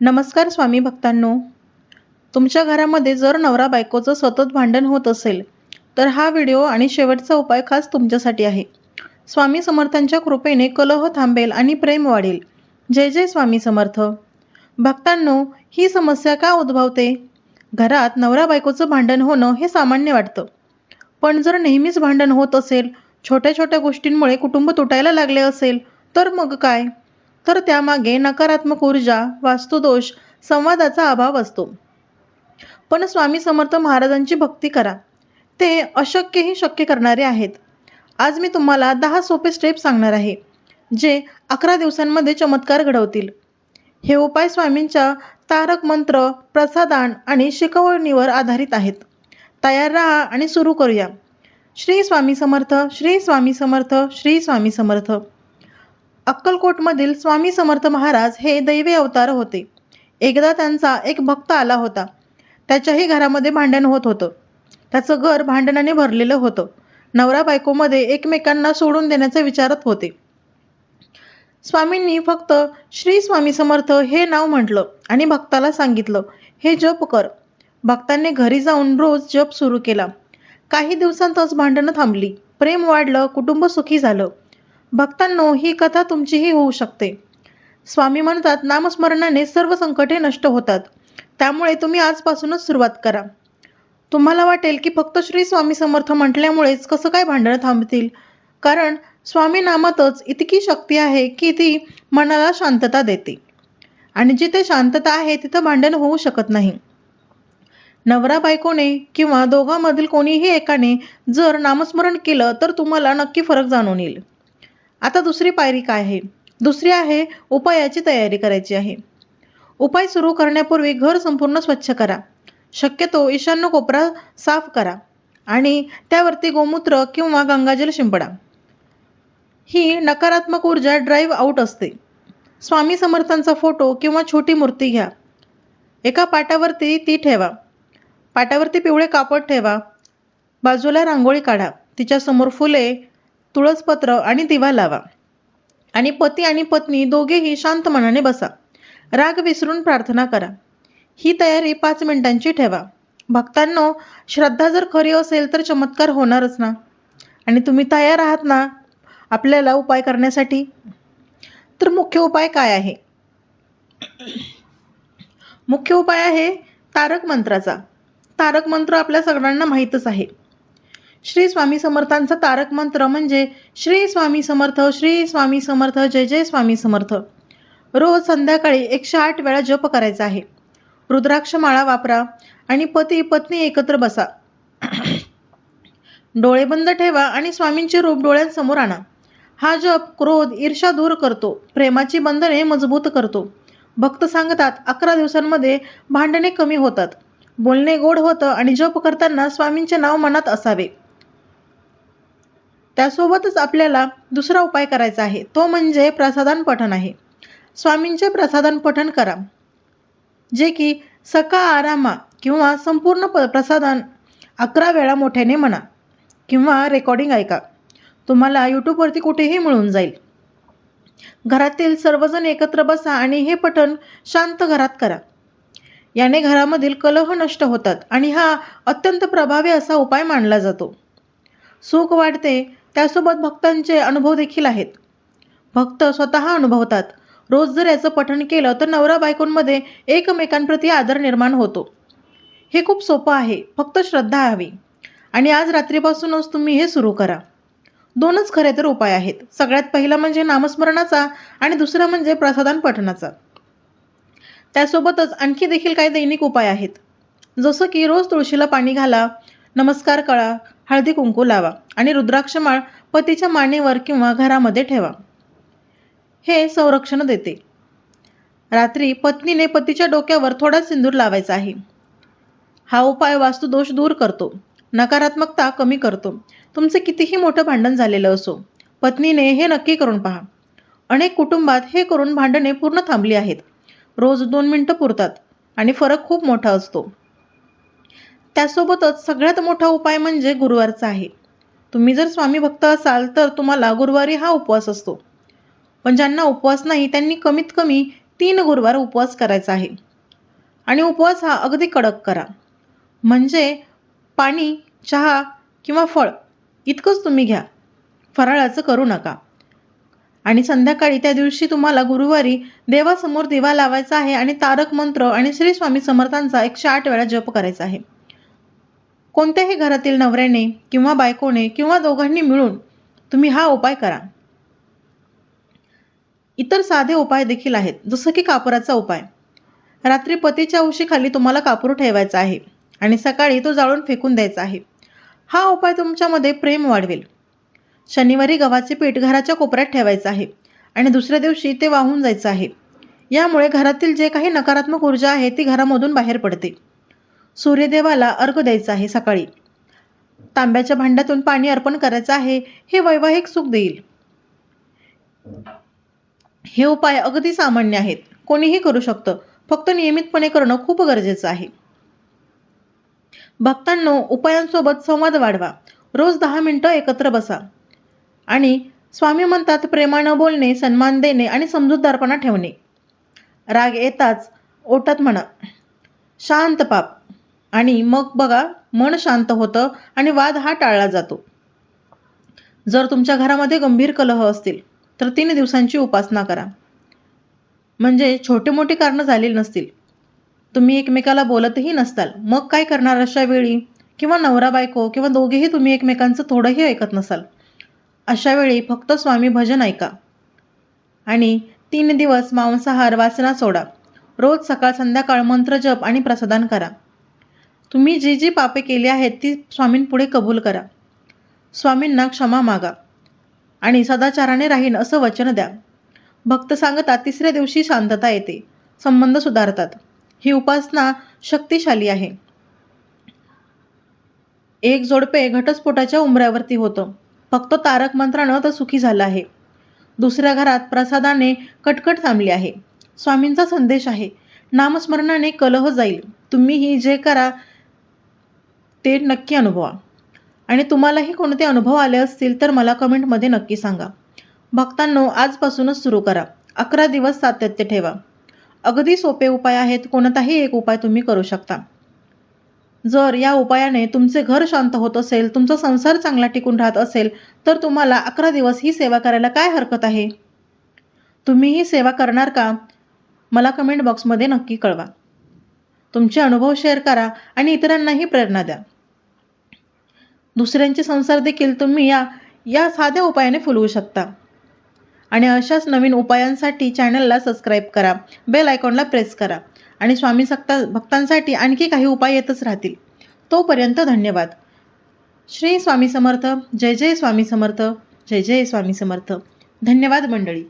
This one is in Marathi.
नमस्कार स्वामी भक्तांनो. तुमच्या घरामध्ये जर नवरा बायकोचं सतत भांडण होत असेल तर हा व्हिडिओ आणि शेवटचा उपाय खास तुमच्यासाठी आहे. स्वामी समर्थांच्या कृपेने कलह थांबेल आणि प्रेम वाढेल. जय जय स्वामी समर्थ. भक्तांनो ही समस्या का उद्भवते? घरात नवरा बायकोचं भांडण होणं हे सामान्य वाटतं. पण जर नेहमीच भांडण होत असेल छोट्या छोट्या गोष्टींमुळे कुटुंब तुटायला लागले असेल तर मग काय? तर त्यामागे नकारात्मक ऊर्जा वास्तुदोष संवादाचा अभाव असतो. पण स्वामी समर्थ महाराजांची भक्ती करा. ते अशक्यही शक्य करणारे आहेत. आज मी तुम्हाला दहा सोपे स्टेप सांगणार आहे जे अकरा दिवसांमध्ये चमत्कार घडवतील. हे उपाय स्वामींच्या तारक मंत्र प्रसादान आणि शिकवणीवर आधारित आहेत. तयार राहा आणि सुरू करूया. श्री स्वामी समर्थ श्री स्वामी समर्थ श्री स्वामी समर्थ. अक्कलकोटमधील स्वामी समर्थ महाराज हे दैवी अवतार होते. एकदा त्यांचा एक भक्त आला होता. त्याच्याही घरामध्ये भांडण होत होतं. त्याचं घर भांडणाने भरलेलं होतं. नवरा बायकोमध्ये एकमेकांना सोडून देण्याचे विचारत होते. स्वामींनी फक्त श्री स्वामी समर्थ हे नाव म्हटलं आणि भक्ताला सांगितलं हे जप कर. भक्तांनी घरी जाऊन रोज जप सुरू केला. काही दिवसांतच भांडणं थांबली. प्रेम वाढलं कुटुंब सुखी झालं. भक्तांनो ही कथा तुमचीही होऊ शकते. स्वामी म्हणतात नामस्मरणाने सर्व संकटे नष्ट होतात. त्यामुळे तुम्ही आजपासूनच सुरुवात करा. तुम्हाला वाटेल की फक्त श्री स्वामी समर्थ म्हटल्यामुळेच कसं काय भांडणं थांबतील? कारण स्वामी नामातच इतकी शक्ती आहे की ती मनाला शांतता देते. आणि जिथे शांतता आहे तिथं भांडण होऊ शकत नाही. नवरा बायकोने किंवा दोघांमधील कोणीही एकाने जर नामस्मरण केलं तर तुम्हाला नक्की फरक जाणून येईल. आता दुसरी पायरी काय आहे? दुसरी आहे उपायाची तयारी करायची आहे. उपाय सुरू करण्यापूर्वी घर संपूर्ण स्वच्छ करा. शक्यतो ईशान्य कोपरा साफ करा आणि त्यावरती गोमूत्र किंवा गंगाजल शिंपडा. ही नकारात्मक ऊर्जा ड्राईव्ह आउट असते. स्वामी समर्थांचा फोटो किंवा छोटी मूर्ती घ्या. एका पाटावरती ती ठेवा. पाटावरती पिवळे कापड ठेवा. बाजूला रांगोळी काढा. तिच्यासमोर फुले तुळसपत्र आणि दिवा लावा. आणि पती आणि पत्नी दोघेही शांत मनाने बसा. राग विसरून प्रार्थना करा. ही तयारी पाच मिनिटांची ठेवा. भक्तांनो श्रद्धा जर खरी असेल तर चमत्कार होणारच ना? आणि तुम्ही तयार आहात ना आपल्याला उपाय करण्यासाठी? तर मुख्य उपाय काय आहे? मुख्य उपाय आहे तारक मंत्राचा. तारक मंत्र आपल्या सगळ्यांना माहीतच आहे. श्री स्वामी समर्थांचा तारक मंत्र म्हणजे श्री स्वामी समर्थ श्री स्वामी समर्थ जय जय स्वामी समर्थ. रोज संध्याकाळी एकशे आठ वेळा जप करायचा आहे. रुद्राक्ष माळा वापरा आणि पती पत्नी एकत्र बसा. डोळे बंद ठेवा आणि स्वामींचे रूप डोळ्यांसमोर आणा. हा जप क्रोध ईर्षा दूर करतो. प्रेमाची बंधने मजबूत करतो. भक्त सांगतात अकरा दिवसांमध्ये भांडणे कमी होतात. बोलणे गोड होतं आणि जप करताना स्वामींचे नाव मनात असावे. त्यासोबतच आपल्याला दुसरा उपाय करायचा आहे. तो म्हणजे प्रसादान पठण आहे. स्वामींचे प्रसादान पठण करा. जे की सका आरामा किंवा संपूर्ण प प्रसादान अकरा वेळा मोठ्याने म्हणा किंवा रेकॉर्डिंग ऐका. तुम्हाला यूट्यूबवरती कुठेही मिळून जाईल. घरातील सर्वजण एकत्र बसा आणि हे पठण शांत घरात करा. याने घरामधील कलह नष्ट होतात आणि हा अत्यंत प्रभावी असा उपाय मानला जातो. सुख वाढते त्यासोबत भक्तांचे अनुभव देखील आहेत. भक्त स्वतः अनुभवतात. रोज जर याचं पठण केलं तर नवरा बायकोंमध्ये एकमेकांप्रती आदर निर्माण होतो. हे खूप सोपं आहे. फक्त श्रद्धा हवी. आणि आज रात्रीपासूनच तुम्ही हे सुरू करा. दोनच खरे तर उपाय आहेत. सगळ्यात पहिला म्हणजे नामस्मरणाचा आणि दुसरा म्हणजे प्रसादान पठणाचा. त्यासोबतच आणखी देखील काही दैनिक उपाय आहेत. जसं की रोज तुळशीला पाणी घाला नमस्कार कळा हळदी कुंकू लावा आणि रुद्राक्षमाळ पतीच्या मानेवर किंवा घरामध्ये ठेवा. हे संरक्षण देते. रात्री पत्नीने पतीच्या डोक्यावर थोडा सिंदूर लावायचा आहे. हा उपाय वास्तुदोष दूर करतो. नकारात्मकता कमी करतो. तुमचे कितीही मोठं भांडण झालेलं असो पत्नीने हे नक्की करून पहा. अनेक कुटुंबात हे करून भांडणे पूर्ण थांबली आहेत. रोज दोन मिनटं पुरतात आणि फरक खूप मोठा असतो. त्यासोबतच सगळ्यात मोठा उपाय म्हणजे गुरुवारचा आहे. तुम्ही जर स्वामी भक्त असाल तर तुम्हाला गुरुवारी हा उपवास असतो. पण ज्यांना उपवास नाही त्यांनी कमीत कमी तीन गुरुवार उपवास करायचा आहे. आणि उपवास हा अगदी कडक करा. म्हणजे पाणी चहा किंवा फळ इतकंच तुम्ही घ्या. फराळाचं करू नका. आणि संध्याकाळी त्या दिवशी तुम्हाला गुरुवारी देवासमोर दिवा लावायचा आहे आणि तारक मंत्र आणि श्री स्वामी समर्थांचा एकशे आठ वेळा जप करायचा आहे. कोणत्याही घरातील नवऱ्याने किंवा बायकोने किंवा दोघांनी मिळून तुम्ही हा उपाय करा. इतर साधे उपाय देखील आहेत. जसं की कापराचा उपाय. रात्री पतीच्या उशीखाली तुम्हाला कापूर ठेवायचा आहे आणि सकाळी तो जाळून फेकून द्यायचा आहे. हा उपाय तुमच्यामध्ये प्रेम वाढवेल. शनिवारी गव्हाचे पीठ घराच्या कोपऱ्यात ठेवायचं आहे आणि दुसऱ्या दिवशी ते वाहून जायचं आहे. यामुळे घरातील जे काही नकारात्मक ऊर्जा आहे ती घरामधून बाहेर पडते. सूर्यदेवाला अर्घ द्यायचा आहे सकाळी. तांब्याच्या भांड्यातून पाणी अर्पण करायचं आहे हे वैवाहिक सुख देईल. हे उपाय अगदी सामान्य आहेत. कोणीही करू शकतं. फक्त नियमितपणे करणं खूप गरजेचं आहे. भक्तांनो उपायांसोबत संवाद वाढवा. रोज दहा मिनिटं एकत्र बसा. आणि स्वामी म्हणतात प्रेमानं बोलणे सन्मान देणे आणि समजूतदारपणा ठेवणे. राग येताच ओटात म्हणा. शांत पाप. आणि मग बघा मन शांत होतं आणि वाद हा टाळला जातो. जर तुमच्या घरामध्ये गंभीर कलह असतील तर तीन दिवसांची उपासना करा. म्हणजे छोटे मोठे कारणं झालेली नसतील. तुम्ही एकमेकाला बोलतही नसताल. मग काय करणार अशा वेळी? किंवा नवरा बायको किंवा दोघेही तुम्ही एकमेकांचं थोडंही ऐकत नसाल. अशा वेळी फक्त स्वामी भजन ऐका. आणि तीन दिवस मांसाहार वासना सोडा. रोज सकाळ संध्याकाळ मंत्र जप आणि प्रसादान करा. तुम्ही जी जी पापे केली आहेत ती स्वामींपुढे कबूल करा. स्वामींना क्षमा मागा. आणि सदाचाराने राहीन असं वचन द्या. भक्त सांगतात तिसऱ्या दिवशी शांतता येते. संबंध सुधारतात. ही उपासना शक्तिशाली आहे. एक जोडपे घटस्फोटाच्या उंबऱ्यावरती होतं. फक्त तारक मंत्रानं तर सुखी झालं आहे. दुसऱ्या घरात प्रसादाने कटकट थांबली आहे. स्वामींचा संदेश आहे. नामस्मरणाने कलह जाईल. तुम्हीही जे करा ते नक्की अनुभवा. आणि तुम्हालाही कोणते अनुभव आले असतील तर मला कमेंटमध्ये नक्की सांगा. भक्तांनो आजपासूनच सुरू करा. अकरा दिवस सातत्य ठेवा. अगदी सोपे उपाय आहेत कोणताही एक उपाय तुम्ही करू शकता. जर या उपायाने तुमचे घर शांत होत असेल तुमचा संसार चांगला टिकून राहत असेल तर तुम्हाला अकरा दिवस ही सेवा करायला काय हरकत आहे? तुम्ही ही सेवा करणार का? मला कमेंट बॉक्समध्ये नक्की कळवा. तुमचे अनुभव शेअर करा आणि इतरांनाही प्रेरणा द्या. दुसऱ्यांचे संसार देखील तुम्ही या या साध्या उपायाने फुलवू शकता. आणि अशाच नवीन उपायांसाठी चॅनलला सबस्क्राईब करा बेल आयकॉनला प्रेस करा. आणि स्वामी सक्ता भक्तांसाठी आणखी काही उपाय येतच राहतील. तोपर्यंत धन्यवाद. श्री स्वामी समर्थ जय जय स्वामी समर्थ जय जय स्वामी समर्थ. धन्यवाद मंडळी.